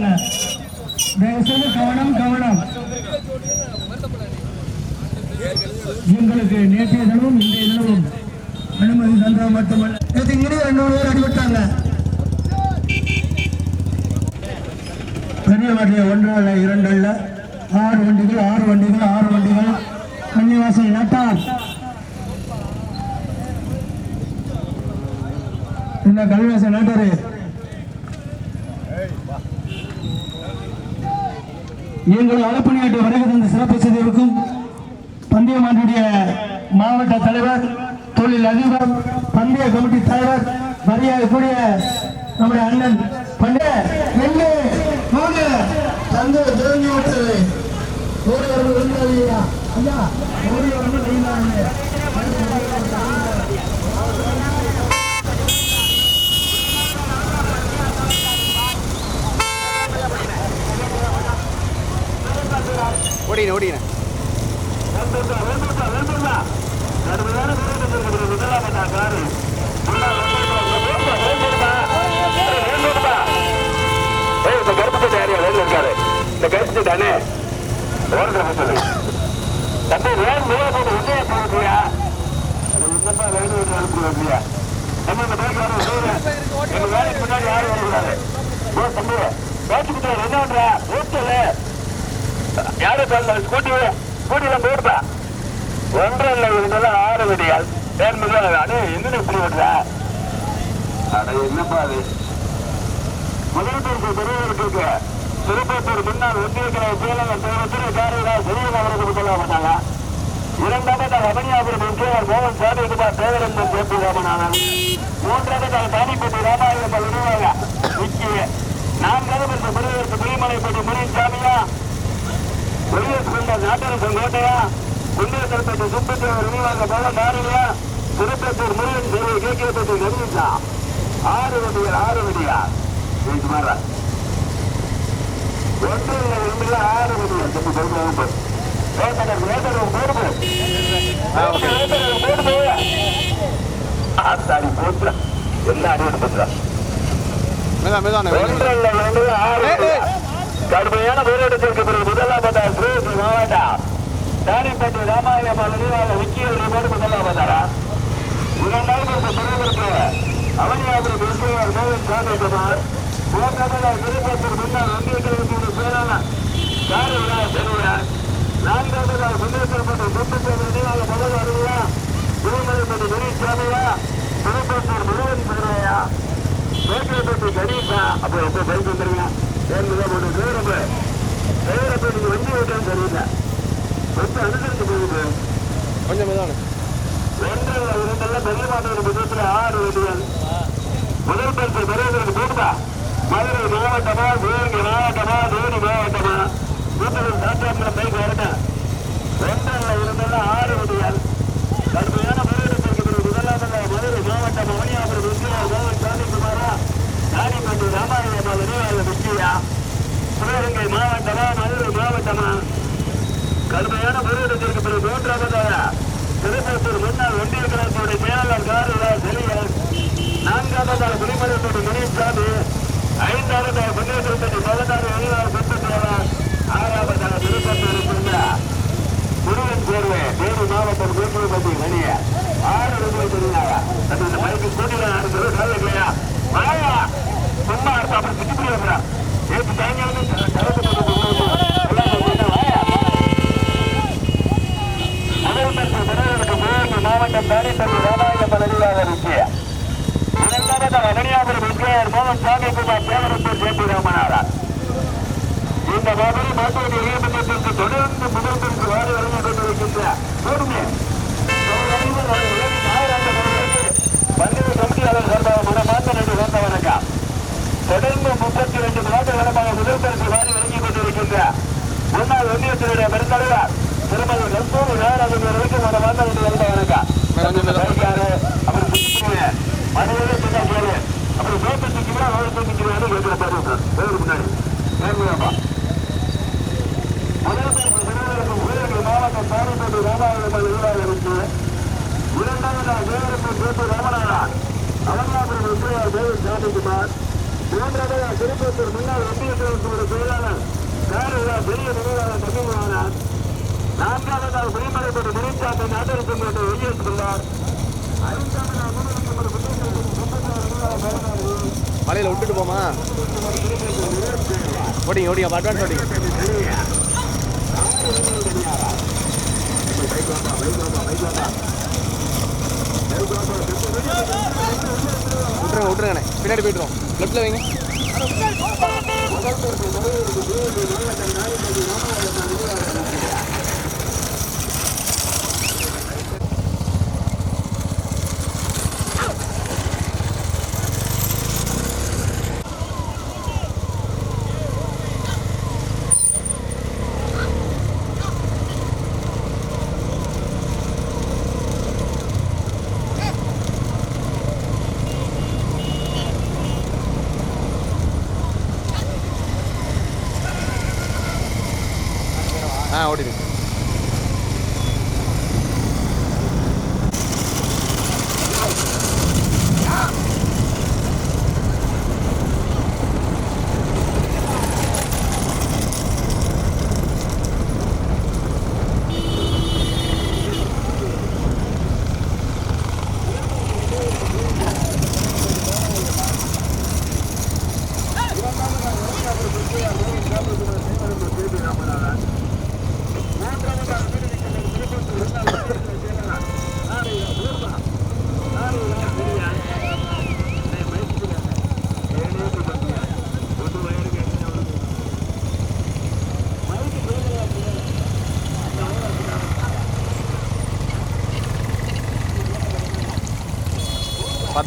தயவுசெய்து கவனம் கவனம் எங்களுக்கு நேற்றைய தினமும் இன்றைய தினமும் அனுமதி தந்தது மட்டுமல்ல நேற்று இங்கே ரெண்டு மூணு பேர் அடிபட்டாங்க பெரிய மாட்டில் ஒன்று அல்ல இரண்டு அல்ல ஆறு வண்டிகள் ஆறு வண்டிகள் ஆறு வண்டிகள் கன்னிவாசல் நட்டார் என்ன கல்விவாசல் நாட்டாரு எங்களை அளப்பணியாட்டு வருகை தந்த சிறப்பு செய்திருக்கும் பந்தயமாண்டிய மாவட்ட தலைவர் தொழில் அதிபர் பந்தய கமிட்டி தலைவர் மரியாதைக்குரிய நம்முடைய அண்ணன் பண்டைய எண்ணு மூணு தந்தை திறந்து விட்டது ஒரு வரணும் ஐயா ஒரு இருந்தாங்க ஓடிங்க ஓடிங்க இந்த கருப்பு தயாரியா வெளில இருக்காரு இந்த கருப்பு தானே ஓடுற சொல்லு தம்பி வேன் மேல போட்டு விஜய போடுறியா என்னப்பா வேணும் ஒரு அனுப்புறியா நம்ம இந்த பைக் வர எங்க வேலைக்கு முன்னாடி யாரும் வரக்கூடாது தம்பி பேச்சுக்கிட்ட என்ன பண்ற ஓட்டல யாரு சொல்ல ஸ்கூட்டி ஸ்கூட்டில போடுப்பா. ஒன்றரை இல்லை இருந்தாலும் ஆறு வெடியால் வேன் மேல அடே என்ன இப்படி விடுற அட என்னப்பா அது? முதலமைச்சருக்கு பெரியவர்களுக்கு திருப்பத்தூர் முன்னாள் ஒன்றிய கிளை செயலாளர் தேவத்தில் காரியராஜ் பெரியவர் அவர்களுக்கு சொல்ல மாட்டாங்க இரண்டாவது ரமணியாபுரம் எம்கேஆர் மோகன் சாமி சாதிகுமார் தேவரந்தன் ஜேபி ராமநாதன் மூன்றாவது தானிப்பட்டி ராமாயணம் விடுவாங்க விக்கி நான்காவது இந்த பெரியவருக்கு புலிமலைப்பட்டி முனிசாமியா? கொண்ட நாட்டரசன் கோட்டையா? குண்டியத்தல்பட்டி சுப்பத்தேவர் நிர்வாக பல மாறியா திருப்பத்தூர் முருகன் ஆறு வண்டிகள் ஆறு வண்டியா மாதிரி ஒன்று இல்லை ஆறு வண்டிகள் வேட்டகர் வேட்டகர் போடுது வேட்டகர் போடுது ஆத்தாடி போட்டுற. எல்லா அடியோடு போட்டுற மெதா மெதானே ஒன்றல்ல இரண்டு ஆறு. கடுமையான போராட்டத்திற்கு பிறகு முதலாவதா சிவகங்கை மாவட்டம் தானிப்பட்டி ராமாயணம் நினைவாக விக்கியல் ரிமோடு முதலாவதாரா இரண்டாவது இந்த அவனியாபுரம் விஸ்வவர் மோகன் சாமிக்குமார் மூன்றாவதா திருப்பத்தூர் முன்னாள் ஒன்றிய கழகத்தின் செயலாளர் காரியா செல்வராஜ் நான்காவதா முன்னேற்றப்பட்ட முப்பத்தேழு நினைவாக முதல் அருவியா திருமலைப்பட்டி துரைசாமியா திருப்பத்தூர் முருகன் பிள்ளையா மேற்கப்பட்டு கணேசா அப்போ எப்போ பைக் வந்துருங்க? ஏன்னு போட்டு சேரப்பு சேரப்பு நீங்க வண்டி ஓட்டான்னு தெரியல கொஞ்சம் அனுசரிச்சு போகுது கொஞ்சம் மெதானே ஒன்றில் இரண்டெல்லாம் பெரிய மாட்டோட புத்தகத்தில் ஆறு வண்டிகள் முதல் பரிசு பெரியவர்களுக்கு போடுதா மதுரை மாவட்டமா சிவகங்கை மாவட்டமா தேனி மாவட்டமா? வீட்டில் சாத்தாம்பரம் பைக் வரட்டும் ஒன்றில் இரண்டெல்லாம் ஆறு வண்டிகள் கடுமையான போராட்டத்திற்கு முதலாவது மதுரை மாவட்டம் மணியாபுரம் விஜயார் மோகன் சாமிக்குமாரா ராணிப்பட்டி ராமாயணமா விஜயால விஜயா சிவகங்கை மாவட்டமா மதுரை மாவட்டமா? கடுமையான போராட்டத்திற்கு பிறகு மூன்றாவதாக திருப்பத்தூர் முன்னாள் ஒன்றிய கழகத்துடைய மேலாளர் காரியார் செலியன் நான்காவதாக குடிமரத்தோட முனிசாமி ஐந்தாவதாக முன்னேற்றத்தின் பதினாறு வெளிநாடு பெற்று தேவர் ஆறாவதாக திருப்பத்தூர் கொண்ட முருகன் தேர்வு தேனி மாவட்டம் கோட்டுப்பட்டி மணிய ஆறு ரூபாய் தெரியாங்க இந்த பைக்கு கூட்டில இருக்கிறது நல்ல இல்லையா வாயா! சும்மா ಅರ್ಥ அப்புறம் சுற்றி போய் நேற்று சாயங்காலம் மாவட்டம் தானிப்பள்ளி ராமாயணம் நினைவாக இருக்கிய இரண்டாவது ரமணியாபுரம் எம்கேஆர் மோகன் சாமிக்குமார் தேவரத்தூர் ஜேபி ராமநாதன் இந்த மாதிரி மாட்டுவடி தொடர்ந்து முதல்வருக்கு வாடி வழங்கிக் கொண்டிருக்கின்ற பொறுமை கமிட்டியாளர் சார்பாக நன்றி வந்த வணக்கம் தொடர்ந்து முப்பத்தி ரெண்டு மாத காலமாக முதல்வருக்கு வாரி வழங்கிக் கொண்டிருக்கின்ற முன்னாள் ஒன்றியத்தினுடைய பெருந்தலைவர் திருமதி கஸ்தூரி நாராயணன் வரைக்கும் மாற்ற நன்றி வந்த வணக்கம் அப்புறம் சுத்திக்குங்க. மனைவியோட பின்னா கேளு. அப்புறம் சோப்பு தூக்கிக்கிறா, வாழை தூக்கிக்கிறான்னு கேட்கிற பாருங்க சார். முன்னாடி. நேர்மையாப்பா. முதல் பேருக்கு திருவள்ளுவர் சிவகங்கை மாவட்டம் தானிப்பட்டி ராமாயணம் நிர்வாக இருக்கு இரண்டாவதாக தேவரப்பன் பேட்டு ராமநாதன் அவனியாபுரம் விஜயார் தேவி சாமிக்குமார் மூன்றாவதாக திருப்பத்தூர் முன்னாள் ஒன்றிய தலைவர் பெரிய நினைவாக தமிழ்வானார் நான்காவதாக குடிமலைப்பட்டு முறைச்சாட்டை நாட்டரசு மேட்டை வெளியேற்றுள்ளார் மலையில் விட்டுட்டு போமா ஓடிங்க ஓடிங்க அட்வான்ஸ் ஓடிங்க விட்டுருங்க விட்டுருங்கண்ணே. பின்னாடி போய்ட்டுருவோம். லெஃப்ட்டில் வைங்க. Thank you.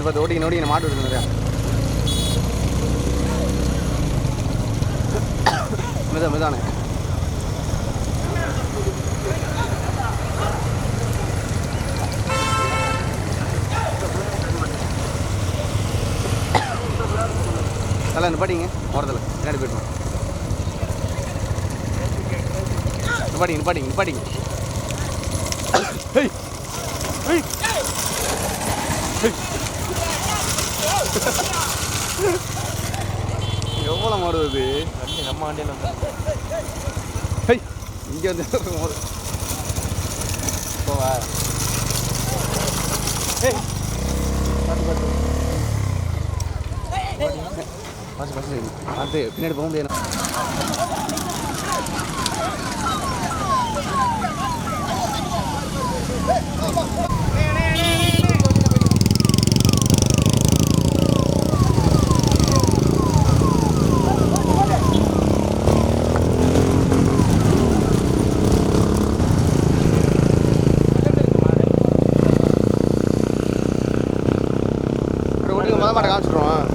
பத்து பத்து ஓடிங்க ஓடிங்க மாட்டு விடுங்க நிறையா மெதா மிதானே. நல்லா நிப்பாட்டிங்க ஓரத்தில். பின்னாடி போய்ட்டு நிப்பாட்டிங்க நிப்பாட்டிங்க நிப்பாட்டிங்க ஹெய் ஹெய் ஹெய். எவ்வளோ மாடு அது நம்ம வண்டியில் ஹை இங்கே வந்து மாடு போவா. ஏய் பார்த்து பார்த்து பாசு பாசு பார்த்து பின்னாடி போக முடியாது அப்புறம் ஓட்டி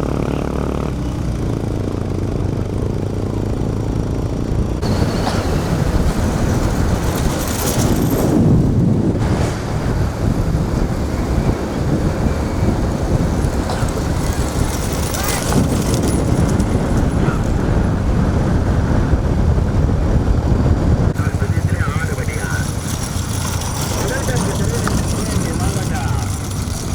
மொதல் மாட்டை காமிச்சிடுவோம்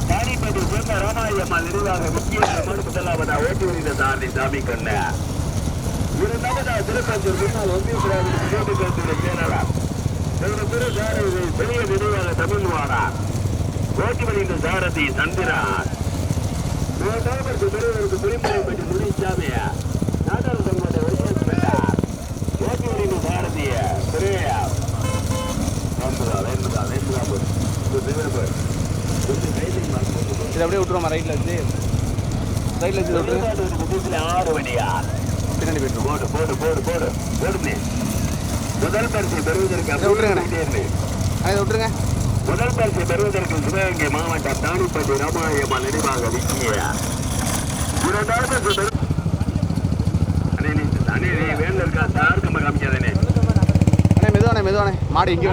தானிப்பட்டி சேர்ந்த ராமாயம்மாள் நிர்வாக முக்கிய அமர்வு முதலாவதா ஓட்டி வருகிற சாரதி சாமி கண்ண இரண்டாவதா திருப்பஞ்சூர் முன்னாள் ஒன்றிய சேவை கருத்துடைய செயலாளர் திரு திரு சாரதி பெரிய நிர்வாக தமிழ்வாடா ஓட்டி வருகின்ற சாரதி சந்திரான் மூன்றாவது பெரியவருக்கு குறிமுறை பெற்று முனிசாமிய நாடாளுமன்ற ஒன்றியர் ஓட்டி வருகின்ற சாரதிய பெரிய வேண்டுதா வேண்டுதா வேண்டுதா போய் இது அப்படியே விட்டுருவோமா ரைட்டில் வச்சு ரைட்டில் வச்சு விட்டுருங்க ஆறு வழியா பின்னாடி போய்ட்டுருவோம் போடு போடு போடு போடு. போடுனே முதல் பரிசை பெறுவதற்கு இதை விட்டுருங்க. முதல் பரிசை பெறுவதற்கு சிவகங்கை மாவட்டம் தானிப்பட்டி ராமாயம்மா நினைவாக விக்கிய இரண்டாவது பரிசு பெறு- அண்ணே, நீ- காமிக்காதேண்ணே. அண்ணே. மெதுவாண்ணே மெதுவாண்ணே. மாடு இங்கே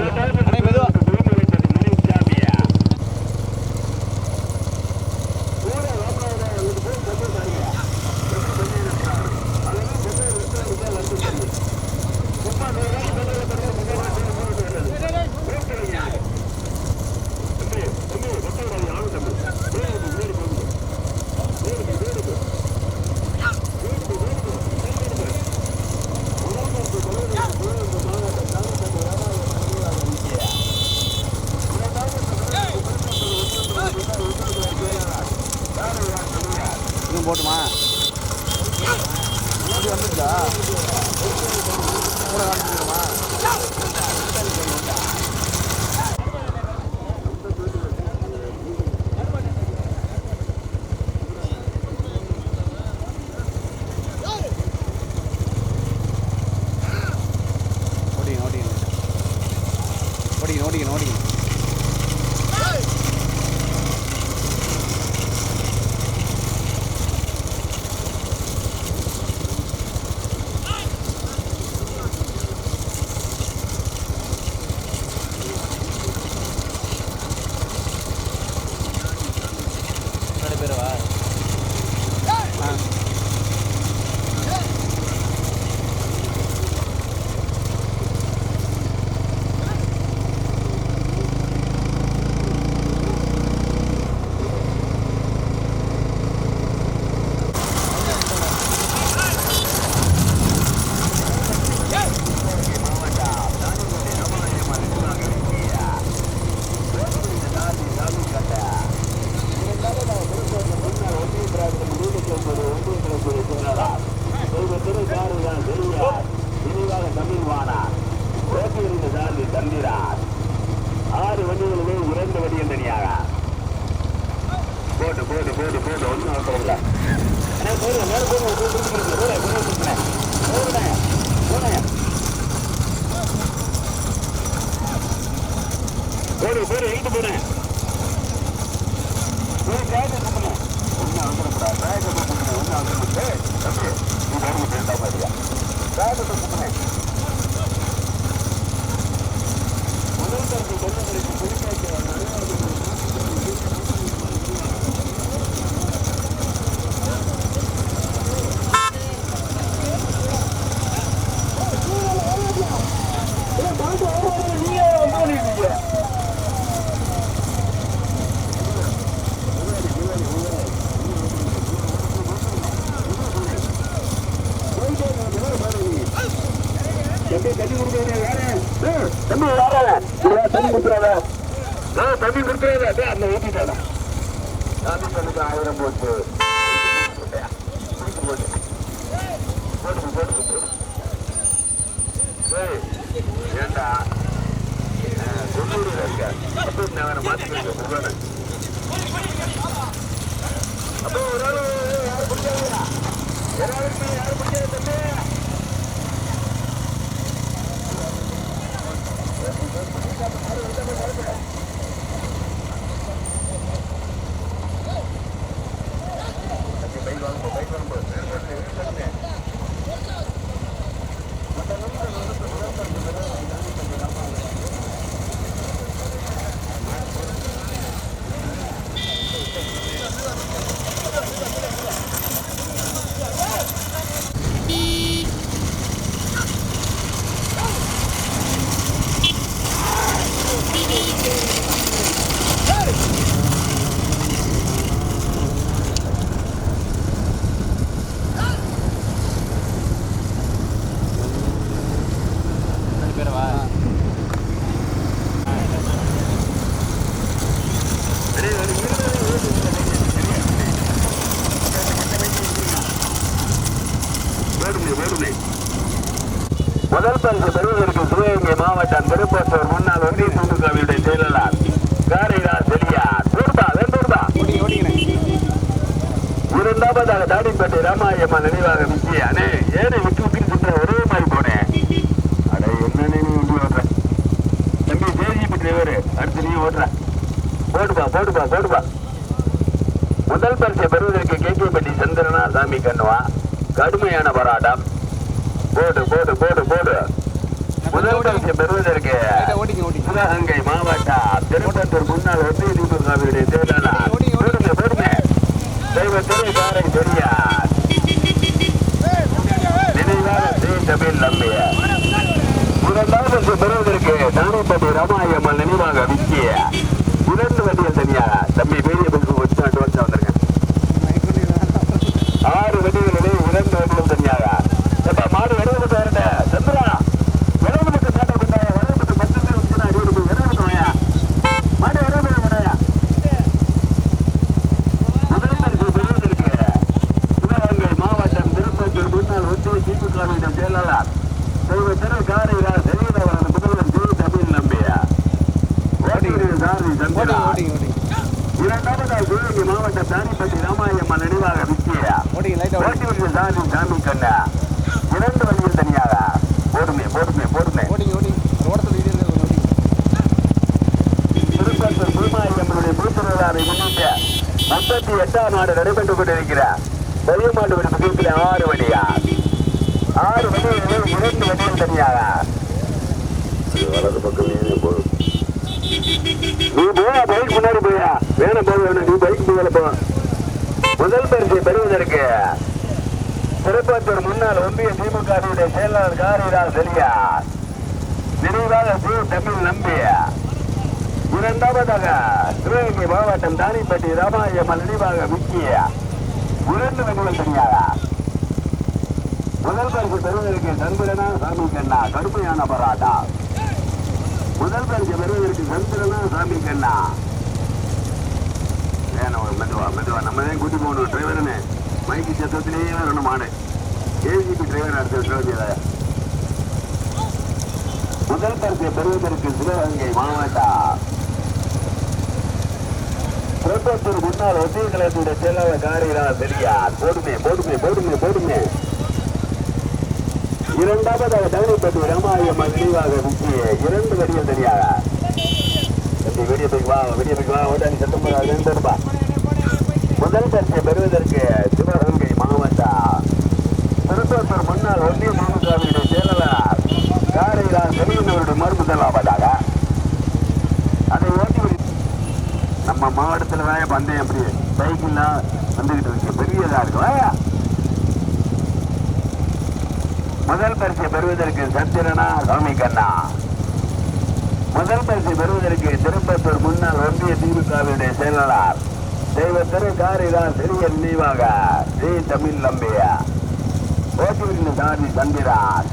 ನೋಡಿ ನೋಡಿ ನೋಡಿ. தென்காசி மாவட்டம் திருப்பத்தூர் முன்னாள் ஒன்றிய திமுகவினுடைய செயலாளர் காரிகா செலியா. தூர்பா வெந்தூர்பா இருந்தாபதாக தாடிப்பட்டி ராமாயம்மா நினைவாக விஜய் அண்ணே ஏழு விட்டு விட்டு சென்ற ஒரே மாதிரி போனேன் அட என்ன நீ வண்டி ஓட்டுற? தம்பி ஜேஜிபி டிரைவர் அடுத்து நீ ஓட்டுற. போடுப்பா போடுப்பா போடுப்பா. முதல் பரிசை பெறுவதற்கு கேகேபட்டி சந்திரனா சாமி கண்ணுவா. கடுமையான போராட்டம். போடு போடு போடு போடு. முதல் பரிசு பெறுவதற்கு சிவகங்கை மாவட்ட திருப்பத்தூர் முன்னாள் ஒன்றிய திமுக தேர்தல் நம்ம நினைவாக விக்கியா ஓட்டிங்க சாமி கண்ணா இரண்டு வழியில் தனியாக போடுமே போடுமே போடுமே ஓட்டிங்க ஓடி ரோடத்தில் திருப்பத்தூர் பூமாரியம்மனுடைய பூத்திருவிழாவை முன்னிட்டு முப்பத்தி எட்டாம் நாடு நடைபெற்றுக் கொண்டிருக்கிற பெரிய மாட்டு வீடு ஆறு வழியா ஆறு இரண்டு வழியில் தனியாக வலது பக்கம் நீ நீ போயா பைக் முன்னாடி போயா. வேணும் போக வேணும். நீ பைக் மேல போவேன் முதல் பரிசை பெறுவதற்கு திருப்பத்தூர் முன்னாள் ஒன்றிய திமுக செயலாளர் காரிரா செலியா விரைவாக சி. தமிழ் நம்பியா இரண்டாவதாக சிவகங்கை மாவட்டம் தானிப்பட்டி ராமாயம்மன் நினைவாக முக்கிய இரண்டு வண்டிகள் தனியாக முதல் பரிசு பெறுவதற்கு சந்திரனா சாமி கண்ணா கடுமையான பராட்டா முதல் பரிசு பெறுவதற்கு சந்திரனா சாமி கண்ணா. வேணும் ஒரு மெதுவா மெதுவா நம்ம தான் கூட்டி போகணும் டிரைவருன்னு மைக்கு சத்தத்திலேயே வரணும் மாடு ஏஜிபி டிரைவர் அடுத்த முதல் பரிசை பெறுவதற்கு சிவகங்கை முன்னாள் கழகத்துடைய செயலாளர் பெரியார் போடுமே போடுமே போடுமே போடுமே தவணைப்பட்டு நினைவாக முக்கிய இரண்டு வடிகள் தெரியாதா? தம்பி வெடிய போய் வா வெடிய போய் வா ஓட்டாணி சத்தம் போடாது முதல் பரிசை பெறுவதற்கு சிவகங்கை மாவட்டம் திருப்பத்தூர் முன்னாள் ஒன்றிய திமுகவினுடைய செயலாளர் காரிரா செல்வனவருடைய மறுமுதலாவதாக அதை ஓட்டி நம்ம மாவட்டத்துல தான் பந்தயம் அப்படி சைக்கிள்லாம் வந்துக்கிட்டு இருக்கு. பெரியதா இருக்கு. முதல் பரிசை பெறுவதற்கு சத்திரனா சாமி கண்ணா முதல் பரிசை பெறுவதற்கு திருப்பத்தூர் முன்னாள் ஒன்றிய திமுகவினுடைய செயலாளர் தெய்வ திரு காரிதான் சிறிய நினைவாக. ஜெய் தமிழ் நம்பியா. ஓட்டுவின் சாதி சந்திரான்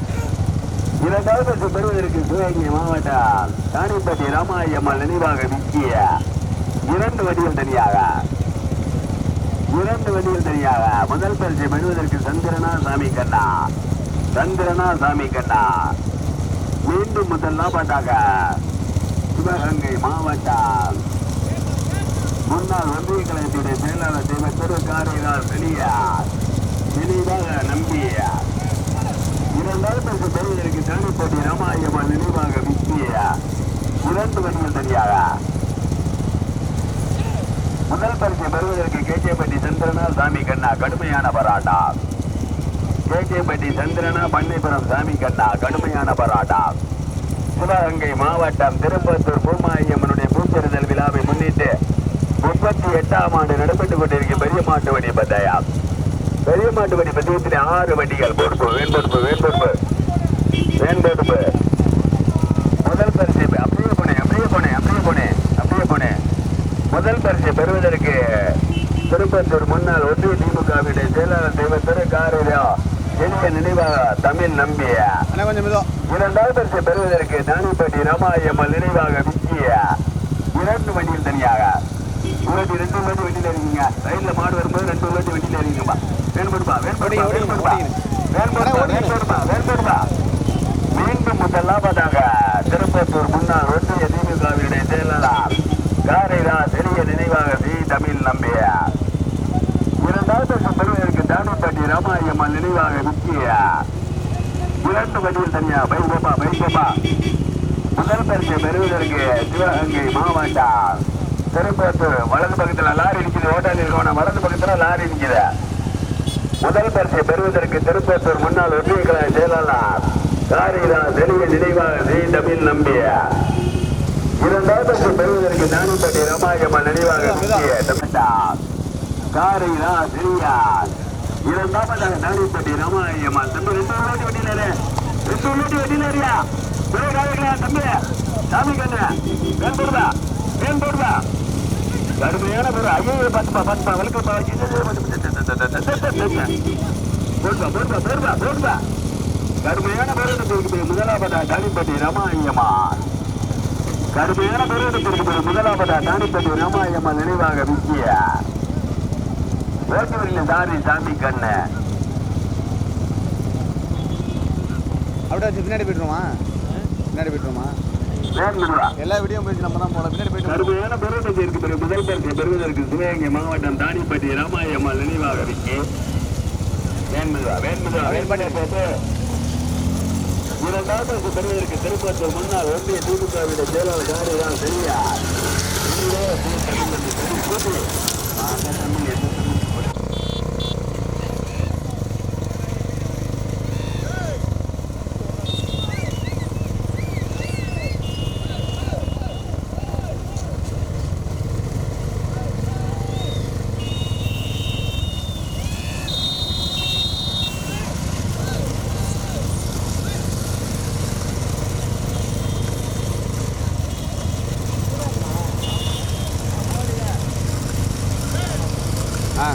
இரண்டாவது பரிசு பெறுவதற்கு சிவகங்கை மாவட்டம் தானிப்பட்டி ராமாயம்மாள் நினைவாக விக்கிய இரண்டு வடிவில் தனியாக. இரண்டு வடிவில் தனியாக. முதல் பரிசை பெறுவதற்கு சந்திரனா சாமி கண்ணா. சந்திரனா சாமி கண்ணா. மீண்டும் முதல் லாபத்தாக சிவகங்கை மாவட்டம். முன்னாள் ஒன்றிய கழகத்துடைய செயலாளர் தெய்வ திருக்காரிகார் பெரியார் தெளிவாக நம்பியார். இரண்டாவது பரிசு பெறுவதற்கு தானிப்பட்டி ராமாயமா நினைவாக விக்கிய இரண்டு வடிகள் தனியாக. முதல் பரிசு பெறுவதற்கு கேகேபட்டி சந்திரனா சாமி கண்ணா கடுமையான பராட்டா கேகேபட்டி சந்திரனா பண்ணைபுரம் சாமி கண்ணா கடுமையான பராட்டா சிவகங்கை மாவட்டம் திருப்பத்தூர் பூமாயம்மனுடைய பூச்செறிதல் விழாவை முன்னிட்டு முப்பத்தி எட்டாம் ஆண்டு நடைபெற்றுக் கொண்டிருக்கும் பெரிய மாட்டு வண்டி பந்தயம். பெரிய மாட்டு வண்டி பந்தயத்தில் ஆறு வண்டிகள் பொறுப்பு வேண்பொறுப்பு வேண்பொறுப்பு வேண்பொறுப்பு முதல் பரிசு அப்படியே போனேன் அப்படியே போனேன் அப்படியே போனேன் அப்படியே போனேன் முதல் பரிசை பெறுவதற்கு திருப்பத்தூர் முன்னாள் ஒன்றிய திமுகவினுடைய செயலாளர் தெய்வ திரு காரியா எளிய நினைவாக தமிழ் நம்பிய. இரண்டாவது பரிசை பெறுவதற்கு தானிப்பட்டி ராமாயம்மன் நினைவாக விக்கிய இரண்டு வண்டியில் தனியாக. உள்ளாட்டி ரெண்டு உள்ளாட்டி வண்டியில் இருக்கீங்க ரயில்ல மாடு வரும்போது ரெண்டு உள்ளாட்டி வண்டியில் இருக்கீங்கப்பா வேண்படுப்பா வேண்படுப்பா வேண்படுப்பா. வேண்படுப்பா வேண்படுப்பா வேண்படுப்பா. மீண்டும் முதலாவதாக திருப்பத்தூர் முன்னாள் ஒன்றிய திமுகவினுடைய செயலாளர் காரைதா பெரிய நினைவாக சி தமிழ் நம்பிய. இரண்டாவது பெறுவதற்கு தானிப்பட்டி ராமாயம்மன் நினைவாக முக்கிய இரண்டு வண்டியில் தனியா பைகோபா பைகோபா முதல் பரிசு பெறுவதற்கு சிவகங்கை மாவட்டம் திருப்பத்தூர் வலது பக்கத்தில் லாரி நிற்கிது ஓட்டாளி இருக்கணும் வலது பக்கத்தில் லாரி நிக்குது முதல் பரிசை பெறுவதற்கு திருப்பத்தூர் முன்னாள் ஒன்றிய கழக செயலாளர் காரிதா தெளிய நினைவாக ஸ்ரீ தமிழ் நம்பிய இரண்டாவது பரிசை பெறுவதற்கு தானிப்பட்டி ராமாயம்மன் நினைவாக முக்கிய தமிழ்நாடு காரிதா சிறியார் இரண்டாவதாக தானிப்பட்டி ராமாயம்மன் தம்பி ரெண்டு உள்ளாட்டி வண்டியிலே ரெண்டு உள்ளாட்டி வண்டியிலேரியா பிறகு தம்பி சாமி கண்ணு வேன் போடுதா வேன் போடுதா கடுமையான ஒரு ஐயோ பத்துப்பா பத்துப்பா வெளுக்கப்பா போடுப்பா போடுப்பா போடுப்பா போடுப்பா கடுமையான பேருந்து முதலாவதா தானிப்பட்டி ராமாயம்மா கடுமையான பேருந்து முதலாவதா தானிப்பட்டி ராமாயம்மா நினைவாக விஜயா ஓட்டுவரில் தாரி சாமி கண்ணு அப்படியே பின்னாடி போய்ட்டுருமா பின்னாடி போய்ட்டுருமா எல்லா வீடியோ போயிடுச்சு நம்ம தான் போல பின்னாடி போயிட்டு கடுமையான பெருமதி இருக்கு பெரிய முதல் பரிசை பெறுவதற்கு சிவகங்கை மாவட்டம் தானிப்பட்டி ராமாயம்மாள் நினைவாக விக்கி வேண்முதா வேண்முதா வேண்பட்டை போட்டு இரண்டாவது பரிசு பெறுவதற்கு திருப்பத்தூர் முன்னாள் ஒன்றிய திமுகவிட செயலாளர் காரிதான் சரியா சரி கூட்டு ஆக தமிழ் என்ன தமிழ் ஆ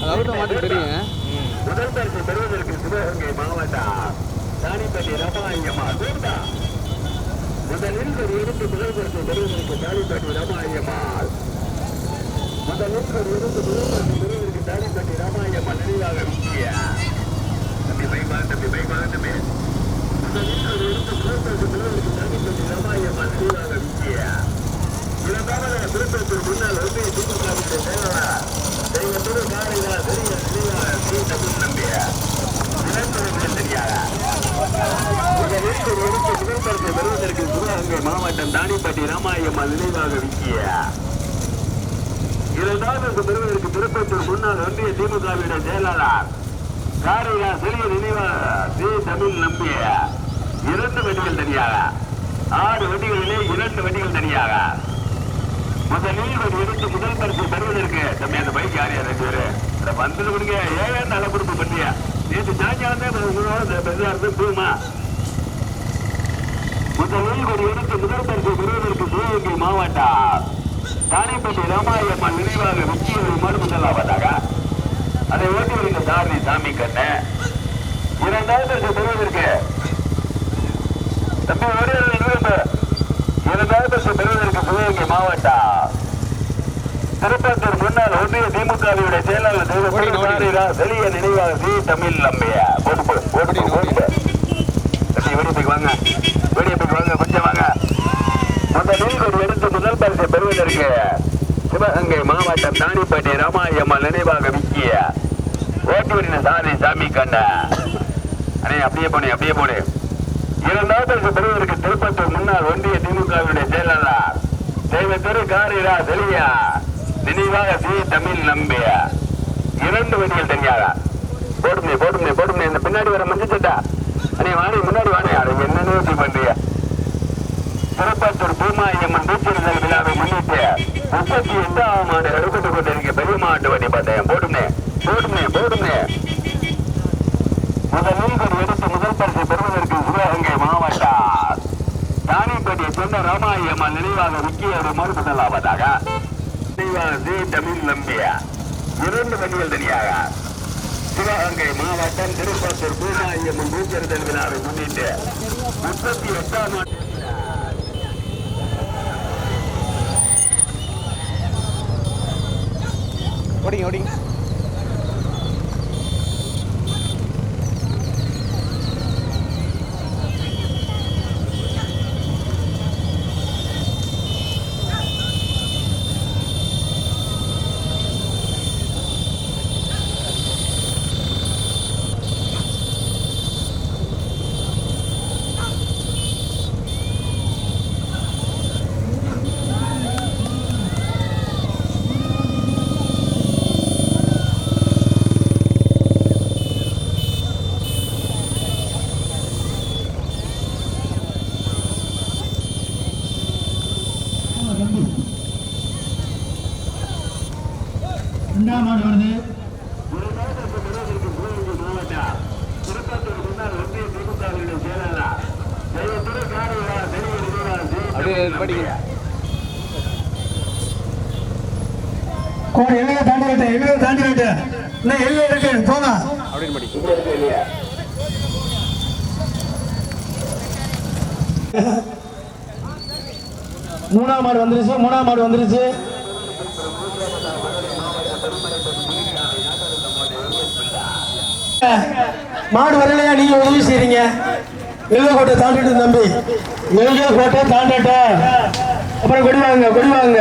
அது அவுட்ட மாட்டுக்கு தெரியுங்க முதல் பரிசு பெறுவதற்கு சிவகங்கை மாவட்டம் தானிப்பட்டி ரமாயம்மா கூட்டா முதலில் ஒரு எடுத்து முதல் பரிசு பெறுவதற்கு தானிப்பட்டி ராமாயம்மாள் முதலில் ஒரு எடுத்து முதல் பரிசு பெறுவதற்கு தானிப்பட்டி ராமாயம்மாள் நினைவாக விக்கிய தம்பி பைபா தம்பி பைபா தம்பி. முதலில் ஒரு எடுத்து முதல் பரிசு பெறுவதற்கு தானிப்பட்டி ராமாயம்மாள் நினைவாக விக்கிய இரண்டாவது திருப்பத்தூர் முன்னாள் ஒன்றிய திமுகவினுடைய செயலாளர் தெய்வத்தோடு காரியா பெரிய நினைவாக ஸ்ரீ தமிழ் நம்பிய இரண்டு தெரியாத? முதலில் ஒரு எடுத்து முதல் பரிசு பெறுவதற்கு சிவகங்கை மாவட்டம் தானிப்பட்டி ராமாயம்மாள் நினைவாக விக்கிய இரண்டாவது பெறுவதற்கு திருப்பத்தூர் முன்னாள் ஒன்றிய திமுகவினுடைய செயலாளர் காரையா சிறிய நினைவாக தமிழ் நம்பிய இரண்டு வண்டிகள் தனியாக ஆறு வண்டிகளிலே இரண்டு வண்டிகள் தனியாக முதலில் ஒரு எடுத்து முதல் பரிசு பெறுவதற்கு தம்பி அந்த பைக் யார் யார் ரெண்டு பேரு? இந்த வந்தது கொடுங்க. ஏன் நல்ல குடும்ப பண்ணியா? நேற்று சாயங்காலம் உங்களோட பெருசா இருந்து போகுமா முதலில் ஒரு எடுத்து முதல் பரிசு பெறுவதற்கு சிவகங்கை மாவட்டம். தானிப்பட்டி ராமாயம்மன் நினைவாக வெற்றி ஒரு முதலாவதாக. அதை ஓட்டி வருகிற சாரதி சாமி கண்ணு இரண்டாவது பரிசு பெறுவதற்கு. தம்பி ஒரே ஒரு இரண்டாவது பரிசு பெறுவதற்கு சிவகங்கை மாவட்டம். திருப்பத்தூர் முன்னாள் ஒன்றிய திமுகவினுடைய செயலாளர் தெய்வ வெளிய நினைவாக சி. தமிழ் நம்பிய. போட்டு போடு போட்டு போடு, போட்டு. தம்பி வெளியே போய் வாங்க. வெளியே போய் வாங்க கொஞ்சம் வாங்க. முதலில் ஒரு எடுத்து முதல் பரிசை பெறுவதற்கு சிவகங்கை மாவட்டம் தானிப்பட்டி ராமாயம்மாள் நினைவாக விக்கிய ஓட்டுவரின் சாரி சாமி கண்ண. அண்ணே அப்படியே போனே அப்படியே போனே. இரண்டாவது பரிசு பெறுவதற்கு திருப்பத்தூர் முன்னாள் ஒன்றிய திமுகவினுடைய செயலாளர் தெய்வத்திரு காரிரா தெளியா நினைவாக சி தமிழ் நம்பிய? இரண்டு வரிகள் தனியாக. போடுமே போடுமே போடுமே. இந்த பின்னாடி வர மஞ்சள் சட்டா. அண்ணே வாணி முன்னாடி வாணி அதை என்னன்னு இப்படி பண்றீங்க திருப்பத்தூர் பூமாயம்மன் பூச்சிருந்தல் விழாவை முன்னிட்டு முப்பத்தி எட்டாம் ஆண்டு எடுத்துட்டு கொண்டிருக்க பெரிய மாட்டு வண்டி பார்த்தேன் போடுமே போடுமே போடுமே. முதலில் ஒரு எடுத்து முதல் பரிசு பெறுவதற்கு சிவகங்கை மாவட்டம். தானிப்பட்டியை சொன்ன ராமாயம்மன் நினைவாக முக்கிய ஒரு மறுபுதலாவதாக நினைவாக சி தமிழ் நம்பியா? இரண்டு வண்டிகள் தனியாக. சிவகங்கை மாவட்டம் திருப்பத்தூர் பூமாயம்மன் பூச்சிருந்தல் விழாவை முன்னிட்டு முப்பத்தி எட்டாம் ஆண்டு. ஓடிங்க ஓடிங்க. ரெண்டாம் மாடு வருது. எல்லையை தாண்டி விட்டு எல்லையை தாண்டி விட்டு இன்னும் எல்லை இருக்கு போங்க. அப்படின்னு படி மூணாம் மாடு வந்துருச்சு மூணாம் மாடு வந்துருச்சு. மாடு வரலையா? நீங்க உதவி செய்றீங்க எழுத கோட்டை தாண்டிட்டு தம்பி. எழுத கோட்டை தாண்டட்ட அப்புறம் கொடி வாங்க கொடி வாங்க.